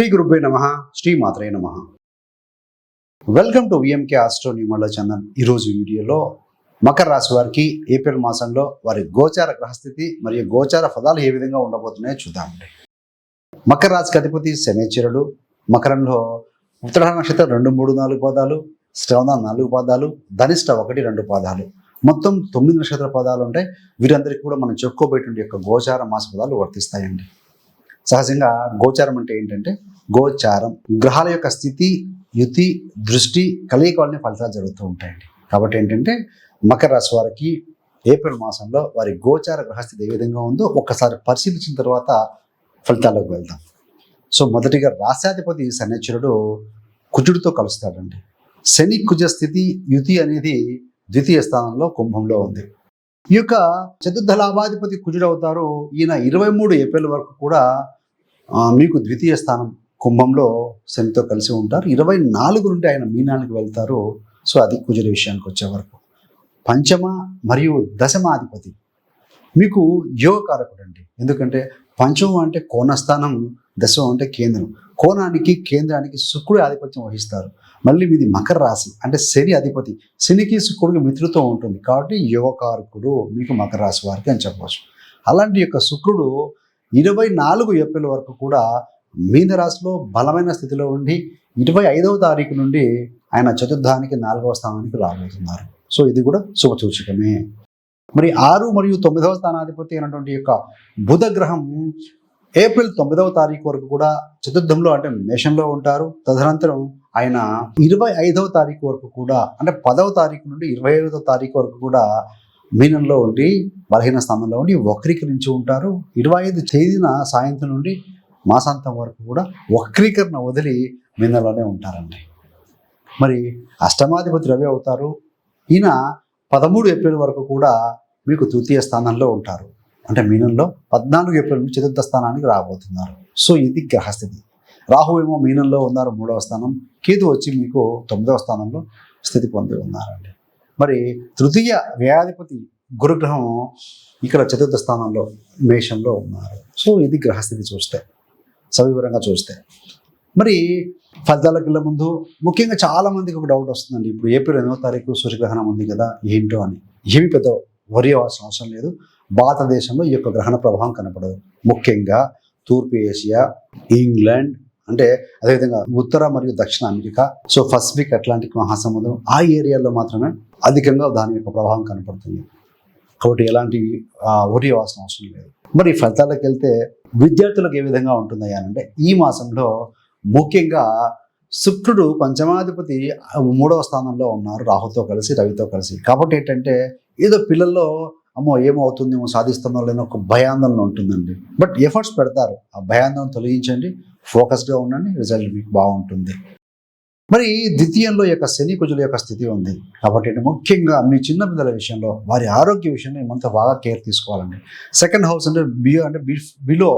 శ్రీ గురుభే నమ శ్రీ మాత్రే నమ. Welcome to VMK astro numerology Chandan ఈరోజు వీడియోలో మకర రాశి వారికి ఏప్రిల్ మాసంలో వారి గోచార గ్రహస్థితి మరియు గోచార ఫలాలు ఏ విధంగా ఉండబోతున్నాయో చూద్దామండి. మకర రాశికి అధిపతి శనిచరుడు మకరంలో ఉత్తర నక్షత్రం రెండు మూడు నాలుగు పాదాలు శ్రవణ నాలుగు పాదాలు ధనిష్ట ఒకటి రెండు పాదాలు. మొత్తం తొమ్మిది నక్షత్ర పదాలు ఉంటాయి వీరందరికీ కూడా మనం చెప్పుకోబోయేటువంటి యొక్క గోచార మాస పదాలు వర్తిస్తాయండి. సహజంగా గోచారం అంటే ఏంటంటే గోచారం గ్రహాల యొక్క స్థితి యుతి దృష్టి కలియక వల్లనే ఫలితాలు జరుగుతూ ఉంటాయండి. కాబట్టి ఏంటంటే మకర రాశి వారికి ఏప్రిల్ మాసంలో వారి గోచార గ్రహస్థితి ఏ విధంగా ఉందో ఒక్కసారి పరిశీలించిన తర్వాత ఫలితాల్లోకి వెళ్దాం. సో మొదటిగా రాశాధిపతి శనిచరుడు కుజుడితో కలుస్తాడండి. శని కుజ స్థితి యుతి అనేది ద్వితీయ స్థానంలో కుంభంలో ఉంది. ఈ యొక్క చతుర్థ లాభాధిపతి కుజుడు అవుతారు. ఈయన ఇరవై మూడు ఏప్రిల్ వరకు కూడా మీకు ద్వితీయ స్థానం కుంభంలో శనితో కలిసి ఉంటారు. ఇరవై నాలుగు నుండి ఆయన మీనానికి వెళ్తారు. సో అది కుజుడి విషయానికి వచ్చే వరకు. పంచమ మరియు దశమాధిపతి. మీకు యోగకారకుడు అండి ఎందుకంటే పంచమం అంటే కోణస్థానం దశమం అంటే కేంద్రం. కోణానికి కేంద్రానికి శుక్రుడు ఆధిపత్యం వహిస్తారు. మళ్ళీ మీది మకర రాశి అంటే శని అధిపతి. శనికి శుక్రుడికి మిత్రులతో ఉంటుంది. కాబట్టి యోగకారకుడు మీకు మకర రాశి వారికి అని చెప్పవచ్చు. అలాంటి యొక్క శుక్రుడు ఇరవై నాలుగు ఏప్రిల్ వరకు కూడా మీనరాశిలో బలమైన స్థితిలో ఉండి ఇరవై ఐదవ తారీఖు నుండి ఆయన చతుర్థానికి నాలుగవ స్థానానికి రాబోతున్నారు. సో ఇది కూడా శుభసూచకమే మరి ఆరు మరియు తొమ్మిదవ స్థానాధిపతి అయినటువంటి యొక్క బుధ గ్రహం ఏప్రిల్ తొమ్మిదవ తారీఖు వరకు కూడా చతుర్థంలో అంటే మేషంలో ఉంటారు. తదనంతరం ఆయన ఇరవై ఐదవ తారీఖు వరకు కూడా అంటే పదవ తారీఖు నుండి ఇరవై ఐదవ తారీఖు వరకు కూడా మీనంలో ఉండి బలహీన స్థానంలో ఉండి వక్రీకరించి ఉంటారు. ఇరవై ఐదు తేదీన సాయంత్రం నుండి మాసాంతం వరకు కూడా వక్రీకరణ వదిలి మిందలోనే ఉంటారండి. మరి అష్టమాధిపతి రవి అవుతారు. ఈయన పదమూడు ఏప్రిల్ వరకు కూడా మీకు తృతీయ స్థానంలో ఉంటారు. అంటే మీనంలో పద్నాలుగు ఏప్రిల్ నుంచి చతుర్థ స్థానానికి రాబోతున్నారు. సో ఇది గ్రహస్థితి. రాహు ఏమో మీనంలో ఉన్నారు మూడవ స్థానం. కేతు వచ్చి మీకు తొమ్మిదవ స్థానంలో స్థితి పొంది ఉన్నారండి. మరి తృతీయ వ్యయాధిపతి గురుగ్రహం ఇక్కడ చతుర్థ స్థానంలో మేషంలో ఉన్నారు. సో ఇది గ్రహస్థితి చూస్తే. సవివరంగా చూస్తే. మరి ఫలితాలకు వెళ్ళే ముందు ముఖ్యంగా చాలామందికి ఒక డౌట్ వస్తుందండి. ఇప్పుడు ఏప్రిల్ ఎనిమిదో తారీఖు సూర్యగ్రహణం ఉంది కదా ఏంటో అని. ఏమి పెద్ద వరి అవ్వాల్సిన అవసరం లేదు. భారతదేశంలో ఈ యొక్క గ్రహణ ప్రభావం కనపడదు. ముఖ్యంగా తూర్పు ఏషియా ఇంగ్లాండ్ అంటే అదేవిధంగా ఉత్తర మరియు దక్షిణ అమెరికా సో పసిఫిక్ అట్లాంటిక్ మహాసముద్రం ఆ ఏరియాలో మాత్రమే అధికంగా దాని యొక్క ప్రభావం కనపడుతుంది. కాబట్టి ఎలాంటి ఒరి అవసరం అవసరం లేదు. మరి ఫలితాలకు వెళ్తే విద్యార్థులకు ఏ విధంగా ఉంటుందయ్యా అంటే ఈ మాసంలో ముఖ్యంగా శుక్రుడు పంచమాధిపతి మూడవ స్థానంలో ఉన్నారు రాహుతో కలిసి రవితో కలిసి. కాబట్టి ఏంటంటే ఏదో పిల్లల్లో అమ్మో ఏమవుతుందేమో సాధిస్తామో లేని ఒక భయాందోళన ఉంటుందండి. బట్ ఎఫర్ట్స్ పెడతారు. ఆ భయాందోళన తొలగించండి ఫోకస్గా ఉండండి రిజల్ట్ మీకు బాగుంటుంది. మరి ద్వితీయంలో యొక్క శని కుజుల యొక్క స్థితి ఉంది. కాబట్టి ముఖ్యంగా మీ చిన్న పిల్లల విషయంలో వారి ఆరోగ్య విషయంలో ఏమంత బాగా కేర్ తీసుకోవాలండి. సెకండ్ హౌస్ అంటే బియో అంటే బిలో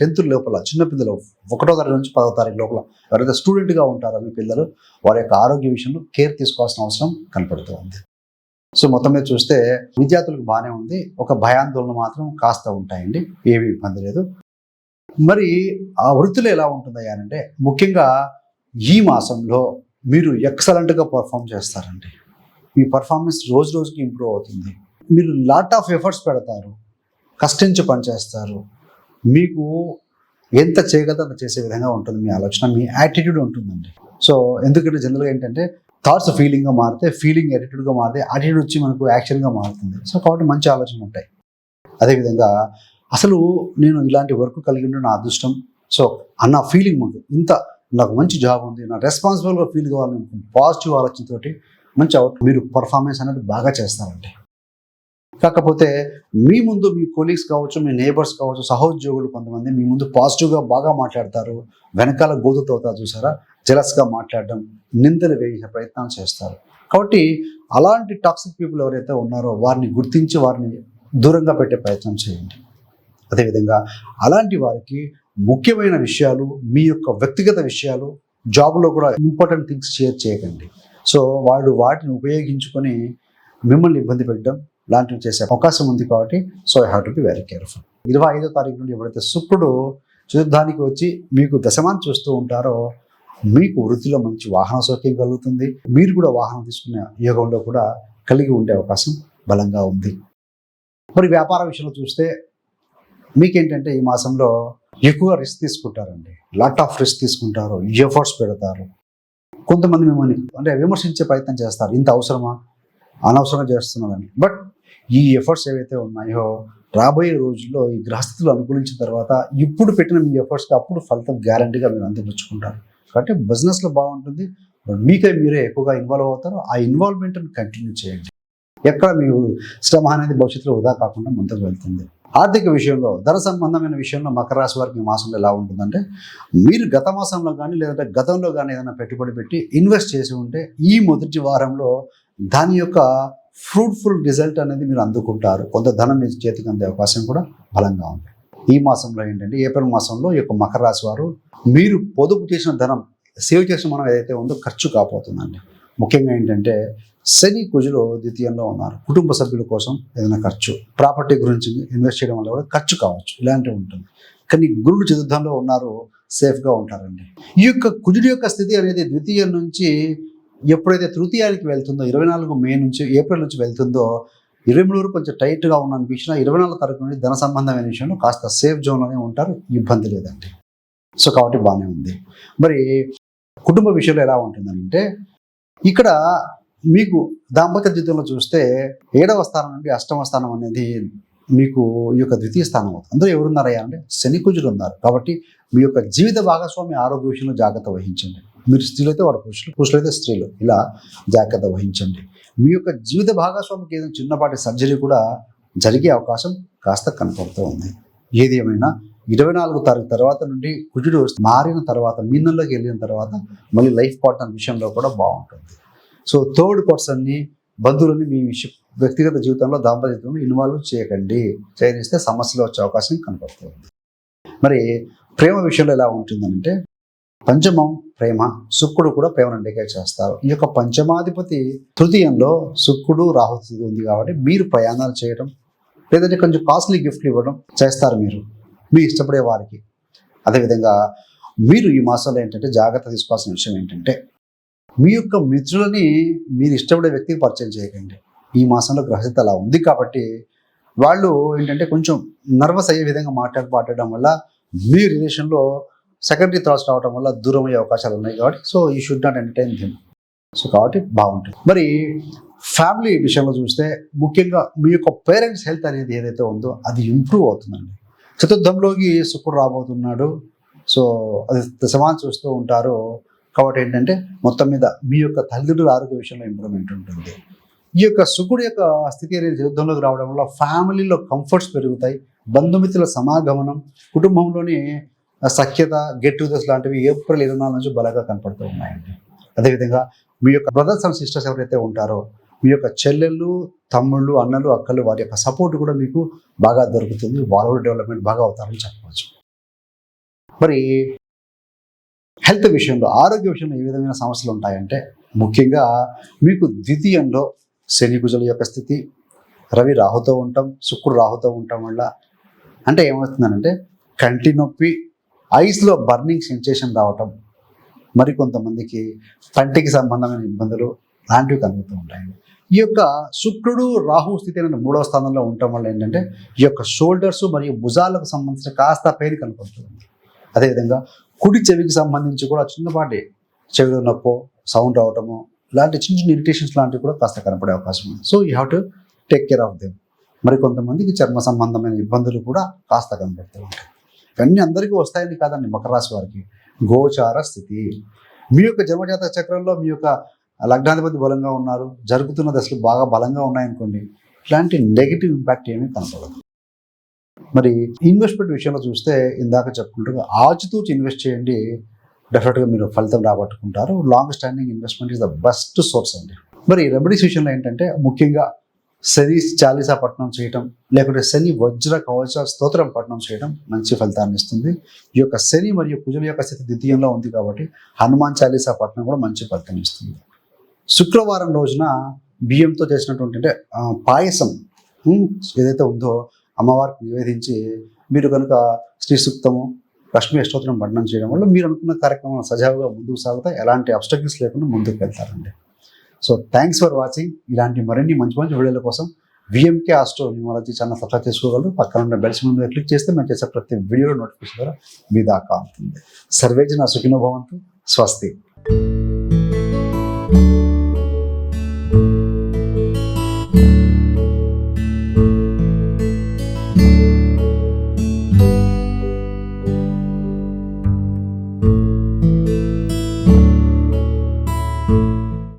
టెన్త్ లోపల చిన్న పిల్లలు ఒకటో తారీఖు నుంచి పదో తారీఖు లోపల ఎవరైతే స్టూడెంట్గా ఉంటారో మీ పిల్లలు వారి యొక్క ఆరోగ్య విషయంలో కేర్ తీసుకోవాల్సిన అవసరం కనపడుతూ ఉంది. సో మొత్తం మీద చూస్తే విద్యార్థులకు బాగానే ఉంది. ఒక భయాందోళన మాత్రం కాస్త ఉంటాయండి. ఏమీ ఇబ్బంది లేదు. మరి ఆ వృత్తిలో ఎలా ఉంటుందయ్యానంటే ముఖ్యంగా ఈ మాసంలో మీరు ఎక్సలెంట్గా పర్ఫామ్ చేస్తారండి. మీ పర్ఫార్మెన్స్ రోజు రోజుకి ఇంప్రూవ్ అవుతుంది. మీరు లాట్ ఆఫ్ ఎఫర్ట్స్ పెడతారు కష్టించి పనిచేస్తారు మీకు ఎంత చేయగలదో అంత చేసే విధంగా ఉంటుంది మీ ఆలోచన మీ యాటిట్యూడ్ ఉంటుందండి. సో ఎందుకంటే జనరల్గా ఏంటంటే థాట్స్ ఫీలింగ్గా మారితే ఫీలింగ్ యాటిట్యూడ్గా మారితే యాటిట్యూడ్ వచ్చి మనకు యాక్షన్గా మారుతుంది. సో కాబట్టి మంచి ఆలోచనలు ఉంటాయి. అదేవిధంగా అసలు నేను ఇలాంటి వర్క్ కలిగి ఉన్న నా అదృష్టం. సో అన్న ఫీలింగ్ ఉంటుంది ఇంత నాకు మంచి జాబ్ ఉంది నా రెస్పాన్సిబుల్గా ఫీల్ కావాలని పాజిటివ్ ఆలోచనతోటి మంచి అవుట్ మీరు పర్ఫార్మెన్స్ అనేది బాగా చేస్తారండి. కాకపోతే మీ ముందు మీ కొలీగ్స్ కావచ్చు మీ నేబర్స్ కావచ్చు సహోద్యోగులు కొంతమంది మీ ముందు పాజిటివ్గా బాగా మాట్లాడతారు వెనకాల గోతుతో అవుతారు చూసారా? జలస్గా మాట్లాడడం నిందలు వేయించే ప్రయత్నాలు చేస్తారు. కాబట్టి అలాంటి టాక్సిక్ పీపుల్ ఎవరైతే ఉన్నారో వారిని గుర్తించి వారిని దూరంగా పెట్టే ప్రయత్నం చేయండి. అదేవిధంగా అలాంటి వారికి ముఖ్యమైన విషయాలు మీ యొక్క వ్యక్తిగత విషయాలు జాబ్లో కూడా ఇంపార్టెంట్ థింగ్స్ షేర్ చేయకండి. సో వాళ్ళు వాటిని ఉపయోగించుకొని మిమ్మల్ని ఇబ్బంది పెట్టడం లాంటివి చేసే అవకాశం ఉంది కాబట్టి so I have to be very careful ఇరవై ఐదో తారీఖు నుండి ఎప్పుడైతే శుక్రుడు చతుర్థానికి వచ్చి మీకు దశమాన్ని చూస్తూ ఉంటారో మీకు వృత్తిలో మంచి వాహన సౌఖ్యం కలుగుతుంది. మీరు కూడా వాహనం తీసుకునే యోగంలో కూడా కలిగి ఉండే అవకాశం బలంగా ఉంది. మరి వ్యాపార విషయంలో చూస్తే మీకేంటంటే ఈ మాసంలో ఎక్కువ రిస్క్ తీసుకుంటారండి. లాట్ ఆఫ్ రిస్క్ తీసుకుంటారు. ఎఫర్ట్స్ పెడతారు. కొంతమంది మిమ్మల్ని అంటే విమర్శించే ప్రయత్నం చేస్తారు. ఇంత అవసరమా? అనవసరంగా చేస్తున్నారని. బట్ ఈ ఎఫర్ట్స్ ఏవైతే ఉన్నాయో రాబోయే రోజుల్లో ఈ గ్రహస్థితులు అనుకూలించిన తర్వాత ఇప్పుడు పెట్టిన మీ ఎఫర్ట్స్కి అప్పుడు ఫలితం గ్యారంటీగా మీరు అందిపుచ్చుకుంటారు. కాబట్టి బిజినెస్లో బాగుంటుంది. మీకే మీరే ఎక్కువగా ఇన్వాల్వ్ అవుతారు. ఆ ఇన్వాల్వ్మెంట్ని కంటిన్యూ చేయండి. ఎక్కడ మీ శ్రమ అనేది భవిష్యత్తులో వృధా కాకుండా ముందుకు వెళ్తుంది. ఆర్థిక విషయంలో ధన సంబంధమైన విషయంలో మకర రాశి వారికి ఈ మాసంలో ఎలా ఉంటుందంటే మీరు గత మాసంలో కానీ లేదంటే గతంలో కానీ ఏదైనా పెట్టుబడి పెట్టి ఇన్వెస్ట్ చేసి ఉంటే ఈ మొదటి వారంలో దాని యొక్క ఫ్రూట్ఫుల్ రిజల్ట్ అనేది మీరు అందుకుంటారు. కొంత ధనం మీ చేతికి అందే అవకాశం కూడా బలంగా ఉంది. ఈ మాసంలో ఏంటంటే ఏప్రిల్ మాసంలో ఈ యొక్క మకర రాశి వారు మీరు పొదుపు చేసిన ధనం సేవ్ చేసిన మనం ఏదైతే ఉందో ఖర్చు కాపోతుందండి. ముఖ్యంగా ఏంటంటే శని కుజులు ద్వితీయంలో ఉన్నారు. కుటుంబ సభ్యుల కోసం ఏదైనా ఖర్చు ప్రాపర్టీ గురించి ఇన్వెస్ట్ చేయడం వల్ల కూడా ఖర్చు కావచ్చు. ఇలాంటివి ఉంటుంది. కానీ గురుడు చతుర్థంలో ఉన్నారు సేఫ్గా ఉంటారండి. ఈ యొక్క కుజుడి యొక్క స్థితి అనేది ద్వితీయం నుంచి ఎప్పుడైతే తృతీయానికి వెళ్తుందో ఇరవై నాలుగు మే నుంచి ఏప్రిల్ నుంచి వెళ్తుందో ఇరవై మూడు వరకు కొంచెం టైట్గా ఉన్న అనిపించిన ఇరవై నాలుగు తారీఖు నుండి ధన సంబంధమైన విషయంలో కాస్త సేఫ్ జోన్లోనే ఉంటారు. ఇబ్బంది లేదండి. సో కాబట్టి బాగానే ఉంది. మరి కుటుంబ విషయంలో ఎలా ఉంటుందంటే ఇక్కడ మీకు దాంపత్య జీవితంలో చూస్తే ఏడవ స్థానం నుండి అష్టమ స్థానం అనేది మీకు ఈ యొక్క ద్వితీయ స్థానం అవుతుంది. అందులో ఎవరున్నారయ్యా అంటే శని కుజులు ఉన్నారు. కాబట్టి మీ యొక్క జీవిత భాగస్వామి ఆరోగ్య విషయంలో జాగ్రత్త వహించండి. మీరు స్త్రీలు అయితే వాడు పురుషులు పురుషులు అయితే స్త్రీలు. ఇలా జాగ్రత్త వహించండి. మీ యొక్క జీవిత భాగస్వామికి ఏదైనా చిన్నపాటి సర్జరీ కూడా జరిగే అవకాశం కాస్త కనపడుతూ ఉంది. ఏది ఏమైనా ఇరవై నాలుగు తారీఖు తర్వాత నుండి కుజుడు మారిన తర్వాత మీనంలోకి వెళ్ళిన తర్వాత మళ్ళీ లైఫ్ పార్ట్నర్ విషయంలో కూడా బాగుంటుంది. సో థర్డ్ పర్సన్ని బంధువులని మీ విషయం వ్యక్తిగత జీవితంలో దాంపత్యంలో ఇన్వాల్వ్ చేయకండి. చేయనిస్తే సమస్యలు వచ్చే అవకాశం కనపడుతుంది. మరి ప్రేమ విషయంలో ఎలా ఉంటుందంటే పంచమం ప్రేమ శుక్రుడు కూడా ప్రేమను ఇండికేట్ చేస్తారు. ఈ యొక్క పంచమాధిపతి తృతీయంలో శుక్రుడు రాహుతి ఉంది కాబట్టి మీరు ప్రయాణాలు చేయడం లేదంటే కొంచెం కాస్ట్లీ గిఫ్ట్లు ఇవ్వడం చేస్తారు మీరు మీ ఇష్టపడే వారికి. అదేవిధంగా మీరు ఈ మాసంలో ఏంటంటే జాగ్రత్త తీసుకోవాల్సిన విషయం ఏంటంటే మీ యొక్క మిత్రులని మీరు ఇష్టపడే వ్యక్తికి పరిచయం చేయకండి. ఈ మాసంలో గ్రహస్థితి అలా ఉంది కాబట్టి వాళ్ళు ఏంటంటే కొంచెం నర్వస్ అయ్యే విధంగా మాట్లాడి మాట్లాడడం వల్ల మీ రిలేషన్లో సెకండరీ థాట్స్ రావడం వల్ల దూరం అయ్యే అవకాశాలు ఉన్నాయి కాబట్టి so he should not entertain him so కాబట్టి బాగుంటుంది. మరి ఫ్యామిలీ విషయంలో చూస్తే ముఖ్యంగా మీ యొక్క పేరెంట్స్ హెల్త్ అనేది ఏదైతే ఉందో అది ఇంప్రూవ్ అవుతుందండి. చతుర్థంలోకి శుక్రుడు రాబోతున్నాడు. సో అది దశమాన్ని చూస్తూ ఉంటారు. కాబట్టి ఏంటంటే మొత్తం మీద మీ యొక్క తల్లిదండ్రుల ఆరోగ్య విషయంలో ఇంప్రూవ్మెంట్ ఉంటుంది. ఈ యొక్క శుకుడు యొక్క స్థితి అనేది యుద్ధంలోకి రావడం వల్ల ఫ్యామిలీలో కంఫర్ట్స్ పెరుగుతాయి. బంధుమిత్రుల సమాగమనం కుటుంబంలోని సఖ్యత గెట్ టుగెదర్స్ లాంటివి ఏప్రిల్ ఇరవై నాలుగు నుంచి బలంగా కనపడుతూ ఉన్నాయండి. అదేవిధంగా మీ యొక్క బ్రదర్స్ అండ్ సిస్టర్స్ ఎవరైతే ఉంటారో మీ యొక్క చెల్లెళ్ళు తమ్ముళ్ళు అన్నలు అక్కలు వారి యొక్క సపోర్ట్ కూడా మీకు బాగా దొరుకుతుంది. వాళ్ళ డెవలప్మెంట్ బాగా అవుతారని చెప్పవచ్చు. మరి హెల్త్ విషయంలో ఆరోగ్య విషయంలో ఏ విధమైన సమస్యలు ఉంటాయంటే ముఖ్యంగా మీకు ద్వితీయంలో శని కుజుల యొక్క స్థితి రవి రాహుతో ఉంటాం శుక్రుడు రాహుతో ఉండటం వల్ల అంటే ఏమవుతుందంటే కంటి నొప్పి ఐస్లో బర్నింగ్ సెన్సేషన్ రావటం మరికొంతమందికి కంటికి పంటికి సంబంధమైన ఇబ్బందులు లాంటివి కలుగుతూ ఉంటాయి. ఈ యొక్క శుక్రుడు రాహు స్థితి అనేది మూడవ స్థానంలో ఉండటం వల్ల ఏంటంటే ఈ యొక్క షోల్డర్స్ మరియు భుజాలకు సంబంధించిన కాస్త పెయిన్ కనపడుతుంది. అదేవిధంగా కుడి చెవికి సంబంధించి కూడా చిన్నపాటి చెవిలో నొప్పో సౌండ్ రావటము ఇలాంటి చిన్న చిన్న ఇరిటేషన్స్ లాంటివి కూడా కాస్త కనపడే అవకాశం ఉంది. So you have to take care of them. మరి కొంతమందికి చర్మ సంబంధమైన ఇబ్బందులు కూడా కాస్త కనపడుతూ ఉంటాయి. ఇవన్నీ అందరికీ వస్తాయని కాదండి మకర రాశి వారికి. గోచార స్థితి. మీ యొక్క జన్మజాత చక్రంలో మీ యొక్క లగ్నాధిపతి బలంగా ఉన్నారు. జరుగుతున్న దశలు బాగా బలంగా ఉన్నాయనుకోండి ఇలాంటి నెగిటివ్ ఇంపాక్ట్ ఏమీ కనపడదు. మరి ఇన్వెస్ట్మెంట్ విషయంలో చూస్తే ఇందాక చెప్పుకుంటారు ఆచితూచి ఇన్వెస్ట్ చేయండి డెఫినెట్గా మీరు ఫలితం రాబట్టుకుంటారు. Long standing investment is the best source అండి. మరి రెమెడీస్ విషయంలో ఏంటంటే ముఖ్యంగా శని చాలీసా పట్టణం చేయటం లేకుంటే శని వజ్ర కవచ స్తోత్రం పట్టణం చేయడం మంచి ఫలితాన్ని ఇస్తుంది. ఈ యొక్క శని మరియు కుజుల యొక్క స్థితి ద్వితీయంలో ఉంది కాబట్టి హనుమాన్ చాలీసా పట్టణం కూడా మంచి ఫలితం ఇస్తుంది. శుక్రవారం రోజున బియ్యంతో చేసినటువంటి అంటే పాయసం ఏదైతే ఉందో అమ్మవారికి నివేదించి మీరు కనుక శ్రీ సూక్తము లక్ష్మీ అష్టోత్తరం పఠనం చేయడం వల్ల మీరు అనుకున్న కార్యక్రమం సజావుగా ముందుకు సాగుతా ఎలాంటి అబ్స్టకిల్స్ లేకుండా ముందుకు వెళ్తారండి. సో థ్యాంక్స్ ఫర్ వాచింగ్ ఇలాంటి మరిన్ని మంచి మంచి వీడియోల కోసం VMK astro numerology channel subscribe చేసుకోగలరు. పక్కన ఉన్న బెల్స్ మీద క్లిక్ చేస్తే మేము చేసే ప్రతి వీడియో నోటిఫికేషన్ ద్వారా మీ దాకా అవుతుంది. సర్వేజన సుఖినో భవంతు. స్వస్తి.